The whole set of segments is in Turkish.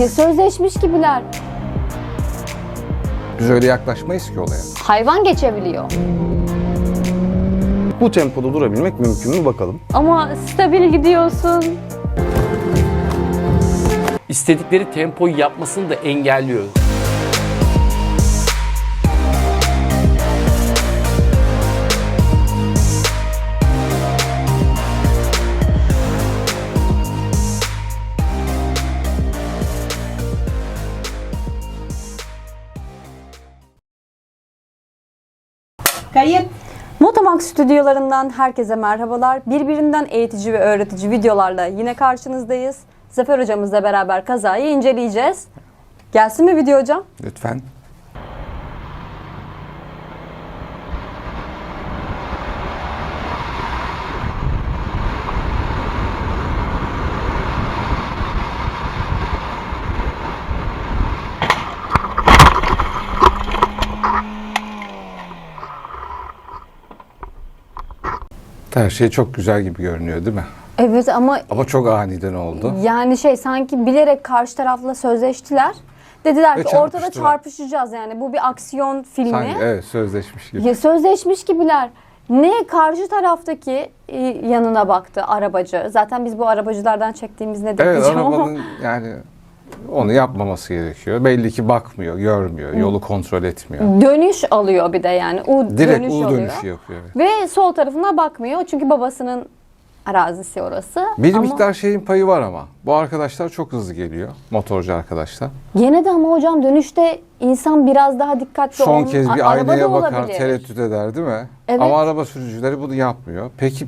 Ya sözleşmiş gibiler. Biz öyle yaklaşmayız ki olaya. Hayvan geçebiliyor. Bu tempoda durabilmek mümkün mü bakalım. Ama stabil gidiyorsun. istedikleri tempoyu yapmasını da engelliyor. Kayıt. Motomax stüdyolarından herkese merhabalar. Birbirinden eğitici ve öğretici videolarla yine karşınızdayız. Zafer hocamızla beraber kazayı inceleyeceğiz. Gelsin mi video hocam? Lütfen. Her şey çok güzel gibi görünüyor değil mi? Evet ama Ama çok aniden oldu. yani şey sanki bilerek karşı tarafla sözleştiler. Dediler Ve ki ortada çarpışacağız yani bu bir aksiyon filmi. Sanki evet sözleşmiş gibi. Ya sözleşmiş gibiler. Ne karşı taraftaki e, yanına baktı arabacı. Zaten biz bu arabacılardan çektiğimiz ne Evet diyeceğim ama. arabanın yani onu yapmaması gerekiyor. Belli ki bakmıyor, görmüyor, yolu kontrol etmiyor. Dönüş alıyor bir de yani. U Direkt dönüş U alıyor. dönüşü yapıyor. Ve sol tarafına bakmıyor çünkü babasının arazisi orası. Bir ama miktar şeyin payı var ama. Bu arkadaşlar çok hızlı geliyor. Motorcu arkadaşlar. Gene de ama hocam dönüşte insan biraz daha dikkatli Son olmalı. kez bir A- aynaya bakar, olabilir. tereddüt eder değil mi? Evet. Ama araba sürücüleri bunu yapmıyor. Peki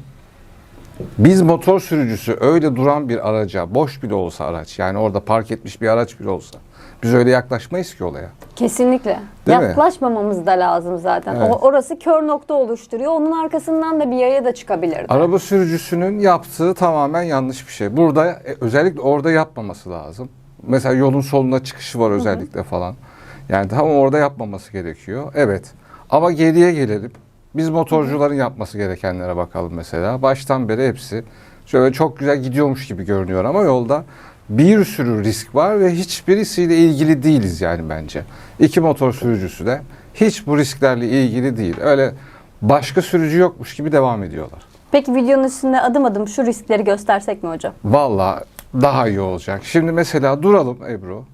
biz motor sürücüsü öyle duran bir araca, boş bile olsa araç, yani orada park etmiş bir araç bile olsa biz öyle yaklaşmayız ki olaya. Kesinlikle. Değil mi? Yaklaşmamamız da lazım zaten. Evet. O, orası kör nokta oluşturuyor. Onun arkasından da bir yaya da çıkabilirdi. Araba sürücüsünün yaptığı tamamen yanlış bir şey. Burada e, özellikle orada yapmaması lazım. Mesela yolun soluna çıkışı var özellikle falan. Yani tam orada yapmaması gerekiyor. Evet. Ama geriye gelelim. Biz motorcuların yapması gerekenlere bakalım mesela. Baştan beri hepsi şöyle çok güzel gidiyormuş gibi görünüyor ama yolda bir sürü risk var ve hiçbirisiyle ilgili değiliz yani bence. İki motor sürücüsü de hiç bu risklerle ilgili değil. Öyle başka sürücü yokmuş gibi devam ediyorlar. Peki videonun üstünde adım adım şu riskleri göstersek mi hocam? Valla daha iyi olacak. Şimdi mesela duralım Ebru.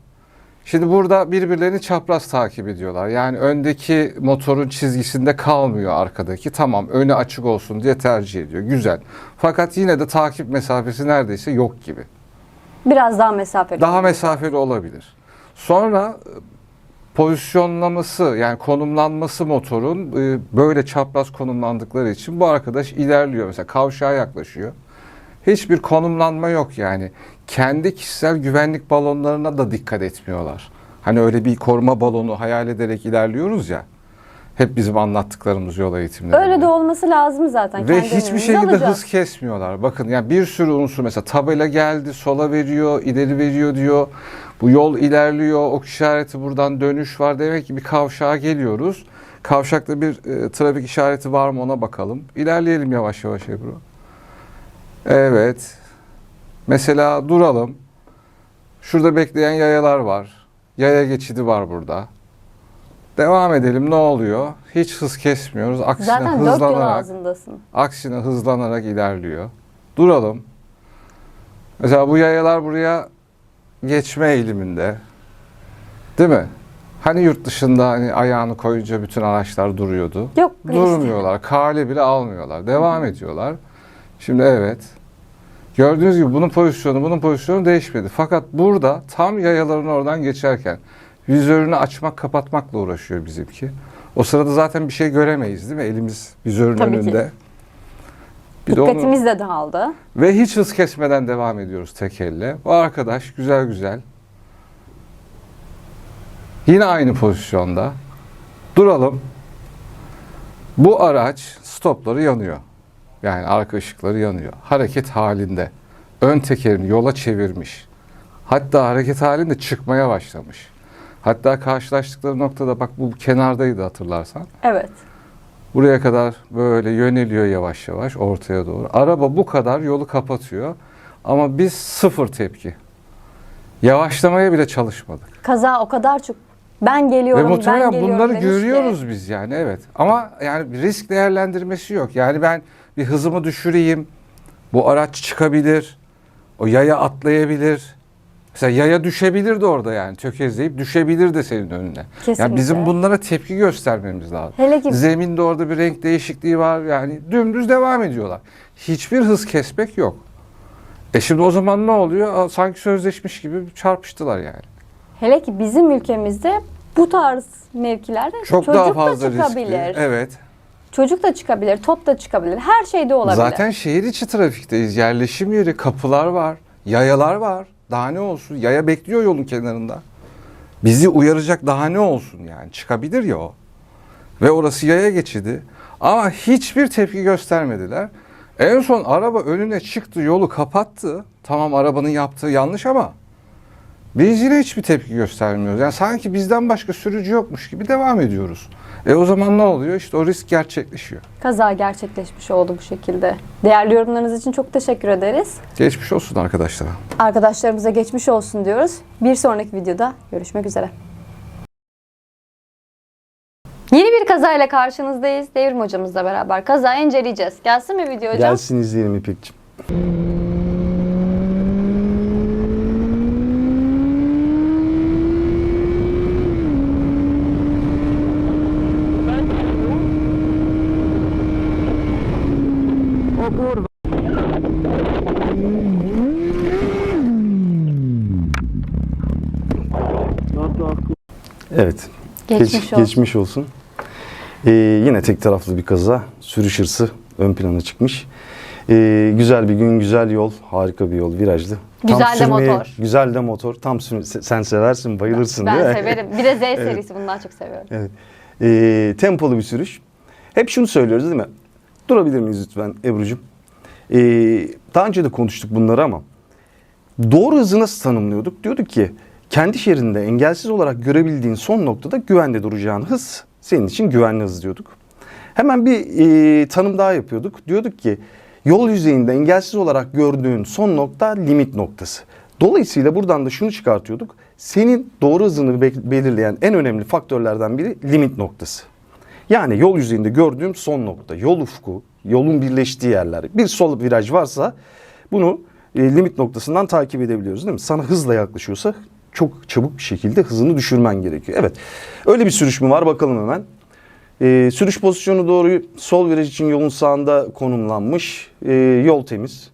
Şimdi burada birbirlerini çapraz takip ediyorlar. Yani öndeki motorun çizgisinde kalmıyor arkadaki. Tamam önü açık olsun diye tercih ediyor. Güzel. Fakat yine de takip mesafesi neredeyse yok gibi. Biraz daha mesafeli. Daha mesafeli olabilir. Sonra e, pozisyonlaması yani konumlanması motorun e, böyle çapraz konumlandıkları için bu arkadaş ilerliyor. Mesela kavşağa yaklaşıyor. Hiçbir konumlanma yok yani. Kendi kişisel güvenlik balonlarına da dikkat etmiyorlar. Hani öyle bir koruma balonu hayal ederek ilerliyoruz ya. Hep bizim anlattıklarımız yol eğitimlerinde. Öyle de olması lazım zaten. Ve Kendi hiçbir şekilde alacağız. hız kesmiyorlar. Bakın yani bir sürü unsur mesela tabela geldi, sola veriyor, ileri veriyor diyor. Bu yol ilerliyor, ok işareti buradan dönüş var. Demek ki bir kavşağa geliyoruz. Kavşakta bir e, trafik işareti var mı ona bakalım. İlerleyelim yavaş yavaş Ebru. Evet. Mesela duralım. Şurada bekleyen yayalar var. Yaya geçidi var burada. Devam edelim ne oluyor? Hiç hız kesmiyoruz. Aksine Zaten dört hızlanarak ağzındasın. aksine hızlanarak ilerliyor. Duralım. Mesela bu yayalar buraya geçme eğiliminde. Değil mi? Hani yurt dışında hani ayağını koyunca bütün araçlar duruyordu. Yok. Durmuyorlar. Kale bile almıyorlar. Devam ediyorlar. Şimdi evet. Gördüğünüz gibi bunun pozisyonu, bunun pozisyonu değişmedi. Fakat burada tam yayaların oradan geçerken vizörünü açmak, kapatmakla uğraşıyor bizimki. O sırada zaten bir şey göremeyiz değil mi? Elimiz vizörün Tabii ki. önünde. Bir de onu- Dikkatimiz de dağıldı. ve hiç hız kesmeden devam ediyoruz tek elle. Bu arkadaş güzel güzel. Yine aynı pozisyonda. Duralım. Bu araç stopları yanıyor. Yani arka ışıkları yanıyor. Hareket halinde. Ön tekerini yola çevirmiş. Hatta hareket halinde çıkmaya başlamış. Hatta karşılaştıkları noktada bak bu kenardaydı hatırlarsan. Evet. Buraya kadar böyle yöneliyor yavaş yavaş ortaya doğru. Araba bu kadar yolu kapatıyor ama biz sıfır tepki. Yavaşlamaya bile çalışmadık. Kaza o kadar çok ben Ve geliyorum, ben muhtemelen geliyorum bunları demiş ki. görüyoruz biz yani evet. Ama yani risk değerlendirmesi yok. Yani ben bir hızımı düşüreyim. Bu araç çıkabilir. O yaya atlayabilir. Mesela yaya düşebilir de orada yani tökezleyip düşebilir de senin önüne. Kesinlikle. Yani bizim bunlara tepki göstermemiz lazım. Hele ki Zeminde orada bir renk değişikliği var. Yani dümdüz devam ediyorlar. Hiçbir hız kesmek yok. E şimdi o zaman ne oluyor? Sanki sözleşmiş gibi çarpıştılar yani. hele ki bizim ülkemizde bu tarz mevkilerde Çok çocuk daha fazla da riskli. çıkabilir. Evet. Çocuk da çıkabilir, top da çıkabilir. Her şey de olabilir. Zaten şehir içi trafikteyiz. Yerleşim yeri, kapılar var, yayalar var. Daha ne olsun? Yaya bekliyor yolun kenarında. Bizi uyaracak daha ne olsun yani? Çıkabilir ya o. Ve orası yaya geçidi. Ama hiçbir tepki göstermediler. En son araba önüne çıktı, yolu kapattı. Tamam arabanın yaptığı yanlış ama biz yine hiçbir tepki göstermiyoruz. Yani sanki bizden başka sürücü yokmuş gibi devam ediyoruz. E o zaman ne oluyor? İşte o risk gerçekleşiyor. Kaza gerçekleşmiş oldu bu şekilde. Değerli yorumlarınız için çok teşekkür ederiz. Geçmiş olsun arkadaşlara. Arkadaşlarımıza geçmiş olsun diyoruz. Bir sonraki videoda görüşmek üzere. Yeni bir kazayla karşınızdayız. Devrim hocamızla beraber kazayı inceleyeceğiz. Gelsin mi video hocam? Gelsin izleyelim İpek'ciğim. Evet. Geçmiş Geç- olsun. Geçmiş olsun. Ee, yine tek taraflı bir kaza. Sürüş hırsı ön plana çıkmış. Ee, güzel bir gün, güzel yol, harika bir yol, virajlı. Tam Güzel de sürmeye- motor. Güzel de motor. Tam sür- se- sen seversin, bayılırsın ben değil mi? severim. Bir de Z serisi bunu daha çok seviyorum. Evet. Ee, tempolu bir sürüş. Hep şunu söylüyoruz değil mi? Durabilir miyiz lütfen Ebru'cum? Ee, daha önce de konuştuk bunları ama doğru hızı nasıl tanımlıyorduk? Diyorduk ki kendi şehrinde engelsiz olarak görebildiğin son noktada güvende duracağın hız senin için güvenli hız diyorduk. Hemen bir e, tanım daha yapıyorduk. Diyorduk ki yol yüzeyinde engelsiz olarak gördüğün son nokta limit noktası. Dolayısıyla buradan da şunu çıkartıyorduk. Senin doğru hızını be- belirleyen en önemli faktörlerden biri limit noktası. Yani yol yüzeyinde gördüğüm son nokta, yol ufku, yolun birleştiği yerler. Bir sol viraj varsa bunu e, limit noktasından takip edebiliyoruz değil mi? Sana hızla yaklaşıyorsa çok çabuk bir şekilde hızını düşürmen gerekiyor. Evet öyle bir sürüş mü var bakalım hemen. E, sürüş pozisyonu doğru sol viraj için yolun sağında konumlanmış. E, yol temiz.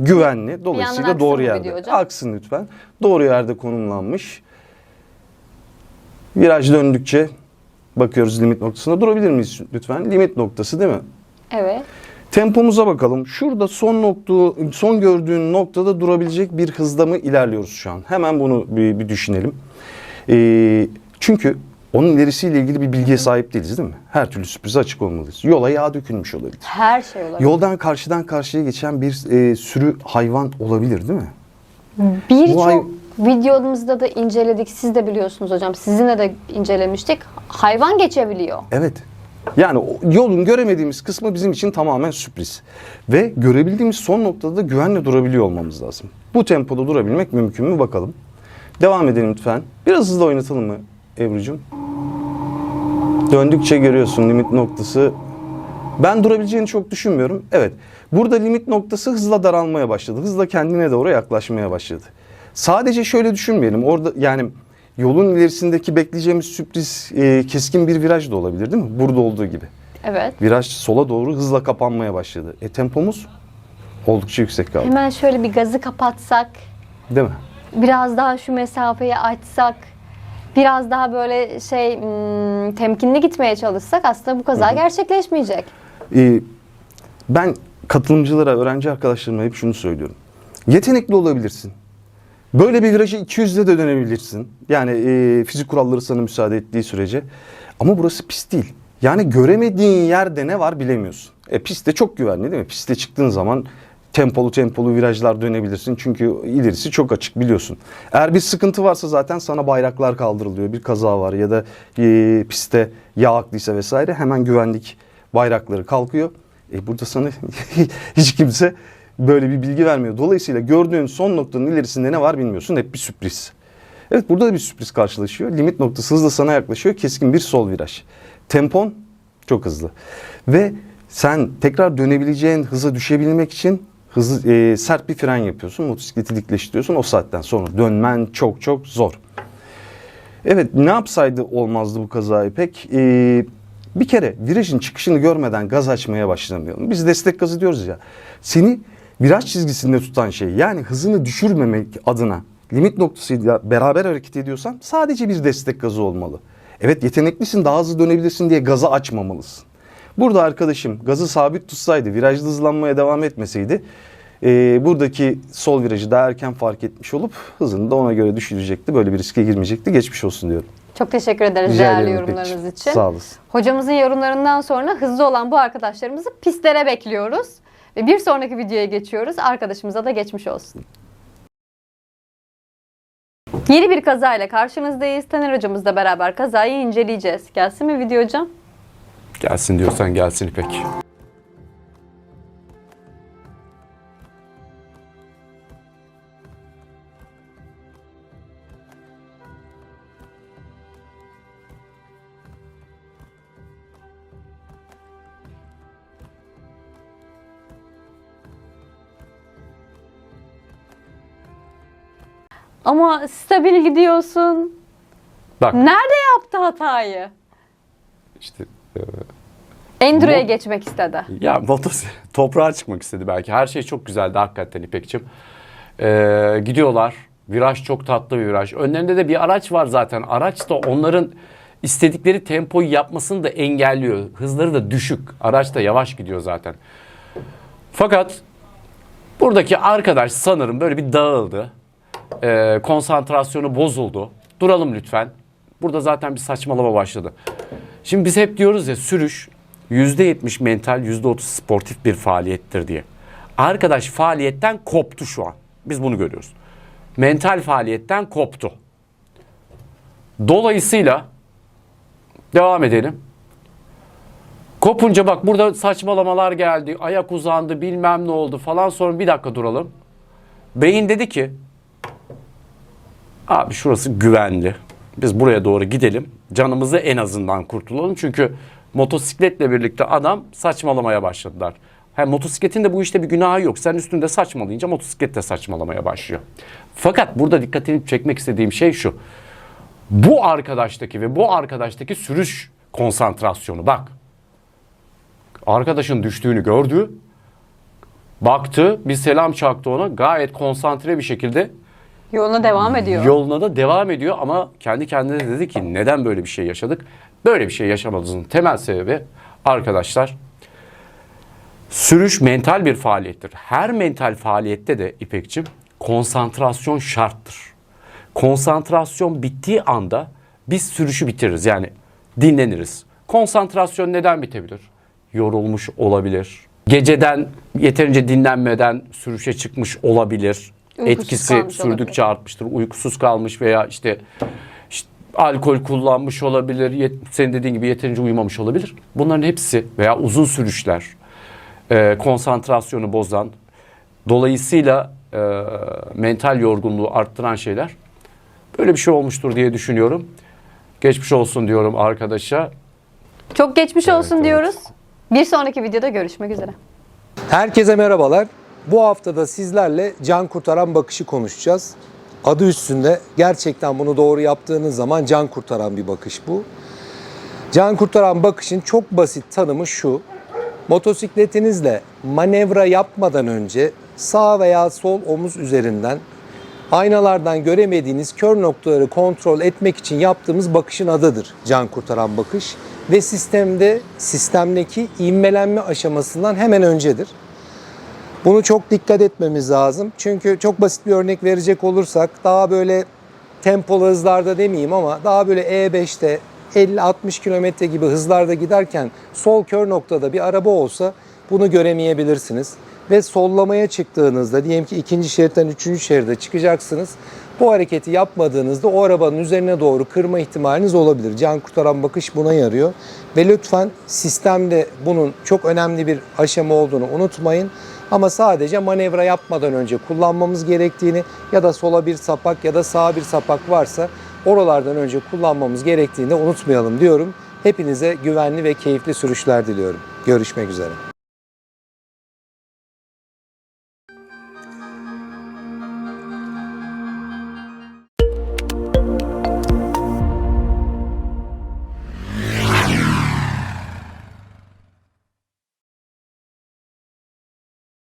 Güvenli. Dolayısıyla doğru yerde. Aksın lütfen. Doğru yerde konumlanmış. Viraj döndükçe bakıyoruz limit noktasına. Durabilir miyiz lütfen? Limit noktası değil mi? Evet. Tempomuza bakalım. Şurada son nokta, son gördüğün noktada durabilecek bir hızda mı ilerliyoruz şu an? Hemen bunu bir, bir düşünelim. Ee, çünkü onun ilerisiyle ilgili bir bilgiye sahip değiliz değil mi? Her türlü sürprize açık olmalıyız. Yola yağ dökülmüş olabilir. Her şey olabilir. Yoldan karşıdan karşıya geçen bir e, sürü hayvan olabilir değil mi? Birçok ay- videomuzda da inceledik. Siz de biliyorsunuz hocam. Sizinle de incelemiştik. Hayvan geçebiliyor. Evet. Yani yolun göremediğimiz kısmı bizim için tamamen sürpriz. Ve görebildiğimiz son noktada da güvenle durabiliyor olmamız lazım. Bu tempoda durabilmek mümkün mü bakalım. Devam edelim lütfen. Biraz hızlı oynatalım mı Ebru'cum? Döndükçe görüyorsun limit noktası. Ben durabileceğini çok düşünmüyorum. Evet. Burada limit noktası hızla daralmaya başladı. Hızla kendine doğru yaklaşmaya başladı. Sadece şöyle düşünmeyelim. Orada yani yolun ilerisindeki bekleyeceğimiz sürpriz e, keskin bir viraj da olabilir değil mi? Burada olduğu gibi. Evet. Viraj sola doğru hızla kapanmaya başladı. E tempomuz oldukça yüksek kaldı. Hemen şöyle bir gazı kapatsak, Değil mi? biraz daha şu mesafeyi açsak, biraz daha böyle şey hmm, temkinli gitmeye çalışsak aslında bu kaza gerçekleşmeyecek. Ee, ben katılımcılara, öğrenci arkadaşlarıma hep şunu söylüyorum. Yetenekli olabilirsin. Böyle bir virajı 200'de de dönebilirsin. Yani e, fizik kuralları sana müsaade ettiği sürece. Ama burası pist değil. Yani göremediğin yerde ne var bilemiyorsun. E pistte çok güvenli değil mi? Piste çıktığın zaman tempolu tempolu virajlar dönebilirsin. Çünkü ilerisi çok açık biliyorsun. Eğer bir sıkıntı varsa zaten sana bayraklar kaldırılıyor. Bir kaza var ya da e, pistte yağ aktıysa vesaire hemen güvenlik bayrakları kalkıyor. E burada sana hiç kimse böyle bir bilgi vermiyor. Dolayısıyla gördüğün son noktanın ilerisinde ne var bilmiyorsun. Hep bir sürpriz. Evet burada da bir sürpriz karşılaşıyor. Limit noktası hızla sana yaklaşıyor. Keskin bir sol viraj. Tempon çok hızlı. Ve sen tekrar dönebileceğin hıza düşebilmek için hızlı, e, sert bir fren yapıyorsun. Motosikleti dikleştiriyorsun. O saatten sonra dönmen çok çok zor. Evet ne yapsaydı olmazdı bu kazayı pek? Ee, bir kere virajın çıkışını görmeden gaz açmaya başlamayalım. Biz destek gazı diyoruz ya. Seni viraj çizgisinde tutan şey yani hızını düşürmemek adına limit noktasıyla beraber hareket ediyorsan sadece bir destek gazı olmalı. Evet yeteneklisin daha hızlı dönebilirsin diye gazı açmamalısın. Burada arkadaşım gazı sabit tutsaydı virajda hızlanmaya devam etmeseydi e, buradaki sol virajı daha erken fark etmiş olup hızını da ona göre düşürecekti. Böyle bir riske girmeyecekti. Geçmiş olsun diyorum. Çok teşekkür ederiz Rica değerli yorumlarınız İpekciğim. için. Sağ olasın. Hocamızın yorumlarından sonra hızlı olan bu arkadaşlarımızı pistlere bekliyoruz. Ve bir sonraki videoya geçiyoruz. Arkadaşımıza da geçmiş olsun. Yeni bir kazayla karşınızdayız. Taner hocamızla beraber kazayı inceleyeceğiz. Gelsin mi video hocam? Gelsin diyorsan gelsin İpek. Ama stabil gidiyorsun. Bak Nerede yaptı hatayı? işte e, Enduro'ya Mo- geçmek istedi. Ya motos toprağa çıkmak istedi belki. Her şey çok güzeldi hakikaten İpek'ciğim. Ee, gidiyorlar. Viraj çok tatlı bir viraj. Önlerinde de bir araç var zaten. Araç da onların istedikleri tempoyu yapmasını da engelliyor. Hızları da düşük. Araç da yavaş gidiyor zaten. Fakat buradaki arkadaş sanırım böyle bir dağıldı. Ee, konsantrasyonu bozuldu. Duralım lütfen. Burada zaten bir saçmalama başladı. Şimdi biz hep diyoruz ya sürüş %70 mental, %30 sportif bir faaliyettir diye. Arkadaş faaliyetten koptu şu an. Biz bunu görüyoruz. Mental faaliyetten koptu. Dolayısıyla devam edelim. Kopunca bak burada saçmalamalar geldi. Ayak uzandı bilmem ne oldu falan. Sonra bir dakika duralım. Beyin dedi ki abi şurası güvenli. Biz buraya doğru gidelim. Canımızı en azından kurtulalım. Çünkü motosikletle birlikte adam saçmalamaya başladılar. Hem motosikletin de bu işte bir günahı yok. Sen üstünde saçmalayınca motosiklet de saçmalamaya başlıyor. Fakat burada dikkatini çekmek istediğim şey şu. Bu arkadaştaki ve bu arkadaştaki sürüş konsantrasyonu bak. Arkadaşın düştüğünü gördü. Baktı, bir selam çaktı ona. Gayet konsantre bir şekilde Yoluna devam ediyor. Yoluna da devam ediyor ama kendi kendine dedi ki neden böyle bir şey yaşadık? Böyle bir şey yaşamamızın temel sebebi arkadaşlar sürüş mental bir faaliyettir. Her mental faaliyette de İpekçim konsantrasyon şarttır. Konsantrasyon bittiği anda biz sürüşü bitiririz. Yani dinleniriz. Konsantrasyon neden bitebilir? Yorulmuş olabilir. Geceden yeterince dinlenmeden sürüşe çıkmış olabilir. Uykusuz Etkisi kalmış sürdükçe artmıştır. Uykusuz kalmış veya işte, işte alkol kullanmış olabilir. Yet, senin dediğin gibi yeterince uyumamış olabilir. Bunların hepsi veya uzun sürüşler e, konsantrasyonu bozan, dolayısıyla e, mental yorgunluğu arttıran şeyler böyle bir şey olmuştur diye düşünüyorum. Geçmiş olsun diyorum arkadaşa. Çok geçmiş olsun evet. diyoruz. Bir sonraki videoda görüşmek üzere. Herkese merhabalar. Bu haftada sizlerle can kurtaran bakışı konuşacağız. Adı üstünde gerçekten bunu doğru yaptığınız zaman can kurtaran bir bakış bu. Can kurtaran bakışın çok basit tanımı şu. Motosikletinizle manevra yapmadan önce sağ veya sol omuz üzerinden aynalardan göremediğiniz kör noktaları kontrol etmek için yaptığımız bakışın adıdır can kurtaran bakış ve sistemde sistemdeki ivmelenme aşamasından hemen öncedir. Bunu çok dikkat etmemiz lazım. Çünkü çok basit bir örnek verecek olursak daha böyle tempolu hızlarda demeyeyim ama daha böyle E5'te 50-60 kilometre gibi hızlarda giderken sol kör noktada bir araba olsa bunu göremeyebilirsiniz. Ve sollamaya çıktığınızda diyelim ki ikinci şeritten üçüncü şeride çıkacaksınız. Bu hareketi yapmadığınızda o arabanın üzerine doğru kırma ihtimaliniz olabilir. Can kurtaran bakış buna yarıyor. Ve lütfen sistemde bunun çok önemli bir aşama olduğunu unutmayın. Ama sadece manevra yapmadan önce kullanmamız gerektiğini ya da sola bir sapak ya da sağa bir sapak varsa oralardan önce kullanmamız gerektiğini unutmayalım diyorum. Hepinize güvenli ve keyifli sürüşler diliyorum. Görüşmek üzere.